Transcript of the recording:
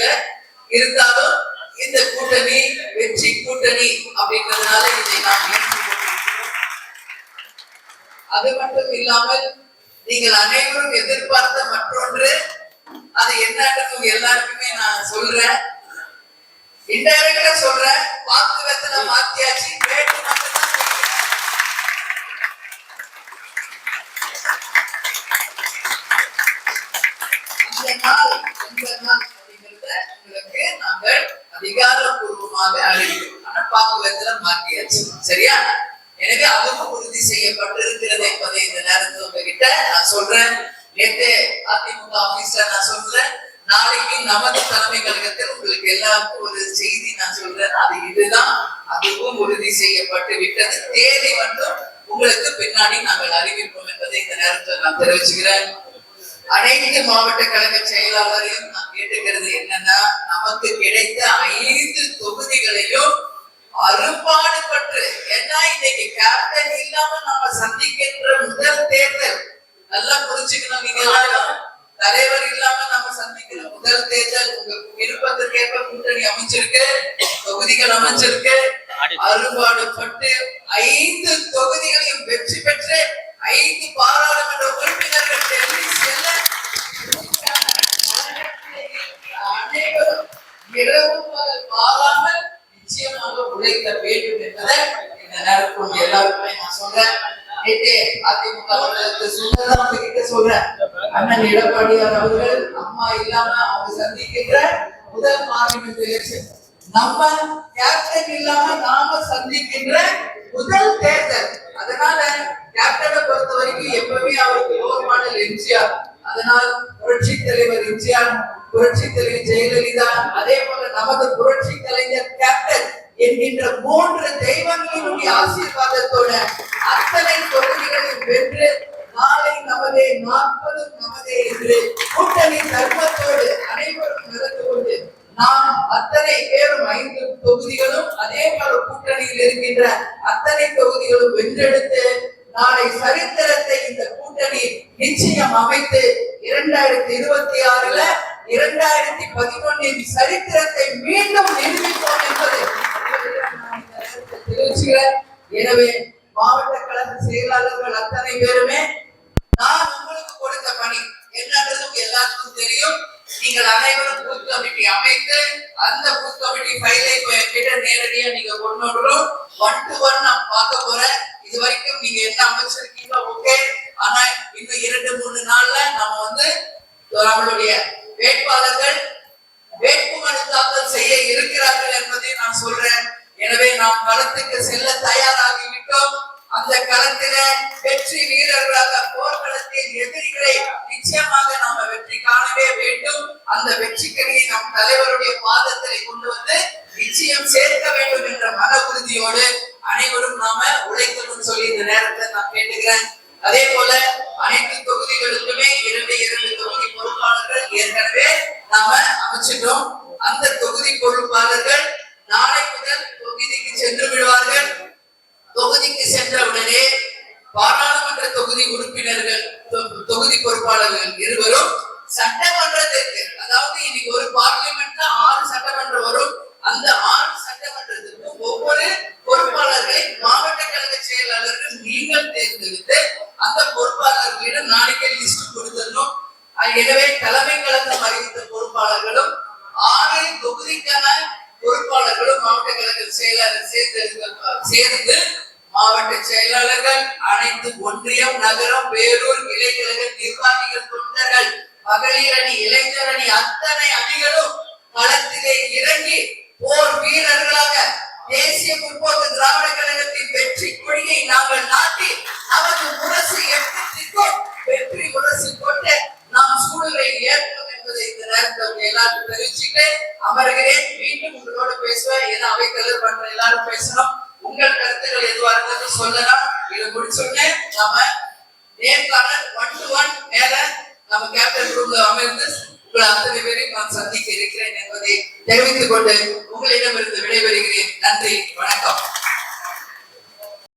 தெரியல இருந்தாலும் இந்த கூட்டணி வெற்றி கூட்டணி அப்படின்றதுனால இதை நாம் அது மட்டும் இல்லாமல் நீங்கள் அனைவரும் எதிர்பார்த்த மற்றொன்று அது என்னன்னு எல்லாருக்குமே நான் சொல்றேன். இன்டைரக்டா சொல்றேன். வாக்கு வெத்தனை மாத்தியாச்சு. வேட்டு மட்டும்தான் நாள் இந்த நாள். அதிகாரப்பூர்வமாக அறிவிக்கிறோம் ஆனா மாற்றியாச்சு. சரியா? எனவே அதுவும் உறுதி செய்யப்பட்டிருக்கிறது என்பதை இந்த நேரத்தில் உங்ககிட்ட நான் சொல்றேன். நேற்று அதிமுக ஆபீஸ்ல நான் சொல்றேன். நாளைக்கு நமது தலைமை கழகத்தில் உங்களுக்கு எல்லாருக்கும் ஒரு செய்தி நான் சொல்றேன். அது இதுதான். அதுவும் உறுதி செய்யப்பட்டு விட்டது. தேதி மட்டும் உங்களுக்கு பின்னாடி நாங்கள் அறிவிப்போம் என்பதை இந்த நேரத்தில் நான் தெரிவிச்சுக்கிறேன். அனைத்து மாவட்ட கழக செயலாளரையும் நான் கேட்டுக்கிறது என்னன்னா நமக்கு கிடைத்த ஐந்து தொகுதிகளையும் அரும்பாடுபட்டு ஏன்னா இன்னைக்கு கேப்டன் இல்லாம நம்ம சந்திக்கின்ற முதல் தேர்தல். நல்லா புரிஞ்சுக்கணும் நீங்க எல்லாரும். தலைவர் இல்லாம நம்ம சந்திக்கிற முதல் தேர்தல் உங்க விருப்பத்திற்கேற்ப கூட்டணி அமைச்சிருக்கு தொகுதிகள் அமைச்சிருக்கு அரும்பாடுபட்டு ஐந்து தொகுதிகளையும் வெற்றி பெற்று ஐந்து பாராளுமன்ற உறுப்பினர்கள் டெல்லி செல்ல அனைவரும் இரவு பாராமல் நிச்சயமாக உழைக்க வேண்டும் என்பதை இந்த நேரத்தில் எல்லாருக்குமே நான் சொல்றேன். நேற்றே அதிமுக அவர்களுக்கு சொல்றேன். அண்ணன் எடப்பாடியார் அவர்கள் அம்மா இல்லாம அவங்க சந்திக்கின்ற முதல் பார்லிமெண்ட் எலெக்ஷன் நம்ம கேப்டன் இல்லாம நாம சந்திக்கின்ற முதல் தேர்தல் தலைவர் எம்ஜிஆர் புரட்சி தலைவர் ஜெயலலிதா அதே போல நமது புரட்சி கலைஞர் கேப்டன் என்கின்ற மூன்று தெய்வங்களினுடைய ஆசீர்வாதத்தோட அத்தனை தொகுதிகளையும் வென்று நாளை நமதே நாற்பது நமதே என்று கூட்டணி தர்மத்தோடு அனைவரும் நடந்து கொண்டு நாம் அத்தனை பேரும் ஐந்து தொகுதிகளும் அதே போல கூட்டணியில் இருக்கின்ற அத்தனை தொகுதிகளும் வென்றெடுத்து நாளை சரித்திரத்தை இந்த கூட்டணி நிச்சயம் அமைத்து இரண்டாயிரத்தி இருபத்தி ஆறுல இரண்டாயிரத்தி பதினொன்னின் சரித்திரத்தை மீண்டும் நிரூபிப்போம் என்பதை தெரிவிச்சுக்கிறேன் எனவே மாவட்ட கழக செயலாளர்கள் அத்தனை பேருமே நான் உங்களுக்கு கொடுத்த பணி என்னன்றது எல்லாத்துக்கும் எல்லாருக்கும் தெரியும். நீங்கள் அனைவரும் பூத் கமிட்டி அமைத்து அந்த பூத் கமிட்டி ஃபைலை என்கிட்ட நேரடியா நீங்க கொண்டு வரணும் ஒன் டு ஒன் நான் பார்க்க போறேன். இது வரைக்கும் நீங்க என்ன அமைச்சிருக்கீங்களோ ஓகே ஆனா இன்னும் இரண்டு மூணு நாள் நம்மளுடைய வேட்பாளர்கள் வேட்புமனு தாக்கல் செய்ய இருக்கிறார்கள் என்பதை நான் சொல்றேன். எனவே நாம் களத்துக்கு செல்ல தயாராகி விட்டோம் அந்த களத்தில வெற்றி வீரர்களாக போர்க்களத்தில் எதிரிகளை நிச்சயமாக நாம வெற்றி காணவே வேண்டும். அந்த வெற்றிக்கடியை நம் தலைவருடைய பாதத்தை கொண்டு வந்து நிச்சயம் சேர்க்க வேண்டும் என்ற மன உறுதியோடு அனைவரும் நாம உழைக்கணும்னு சொல்லி இந்த நேரத்தில் நான் கேட்டுக்கிறேன். அதே போல அனைத்து தொகுதிகளுக்குமே இரண்டு இரண்டு தொகுதி பொறுப்பாளர்கள் ஏற்கனவே நாம அமைச்சிட்டோம். அந்த தொகுதி பொறுப்பாளர்கள் நாளை முதல் தொகுதிக்கு சென்று விடுவார்கள். தொகுதிக்கு சென்ற உடனே பாராளுமன்ற தொகுதி உறுப்பினர்கள் தொகுதி பொறுப்பாளர்கள் இருவரும் சட்டமன்றத்திற்கு அதாவது இன்னைக்கு ஒரு பார்லிமெண்ட் தான் எனவே தலைமை கழகம் அறிவித்த பொறுப்பாளர்களும் ஆறு தொகுதிக்கான பொறுப்பாளர்களும் மாவட்ட கழக செயலாளர் சேர்ந்தெடுக்க சேர்ந்து மாவட்ட செயலாளர்கள் அனைத்து ஒன்றியம் நகரம் பேரூர் இளைஞர்கள் நிர்வாகிகள் தொண்டர்கள் மகளிர் அணி அத்தனை அணிகளும் களத்திலே இறங்கி ஏன்னா பண்ற எல்லாரும் பேசணும். உங்கள் கருத்துக்கள் எதுவா இருந்தாலும் சொல்லலாம். இதை முடிச்சோடனே நாம நேர்காணல் ஒன் டு ஒன் மேல நம்ம கேப்டன் ரூம்ல அமர்ந்து உங்கள் அத்தனை பேரையும் நான் சந்திக்க இருக்கிறேன் என்பதை தெரிவித்துக் கொண்டு உங்களிடமிருந்து விடைபெறுகிறேன். நன்றி. வணக்கம்.